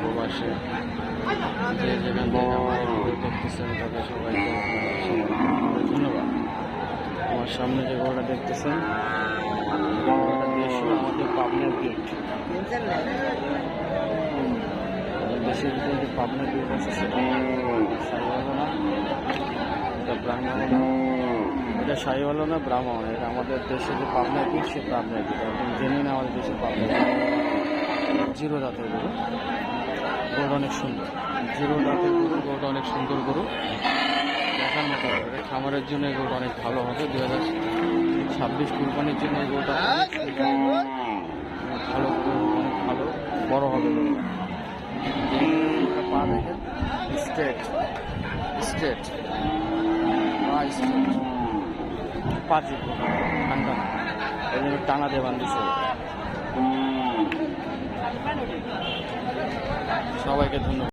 প্রবাসে আমার সামনে যে ঘোড়া দেখতেছেন আমাদের পাবনার দেশের যে পাবনার গেট আছে, সেটা এটা ব্রাহ্মণ এটা না ব্রাহ্মণ। এটা আমাদের দেশে যে পাবনার গেট সে গেট একদম জেনে না আমাদের দেশের পাবনার গেট জিরো দাঁতের গরু। গরুটা অনেক সুন্দর। জিরো দাঁতের গরু গরুটা অনেক সুন্দর গরু। দেখার মতো খামারের জন্য গরুটা অনেক ভালো হবে। দু হাজার ছাব্বিশ কুরবানির জন্য গরুটা ভালো অনেক ভালো বড় হবে গরুটা এটা পা দেখেন। Straight straight. পা স্ট্রেট। পা চিকন, ঠান্ডা। ওই জন্য টানা দিয়ে বান্ধিছে সবাইকে ধন্যবাদ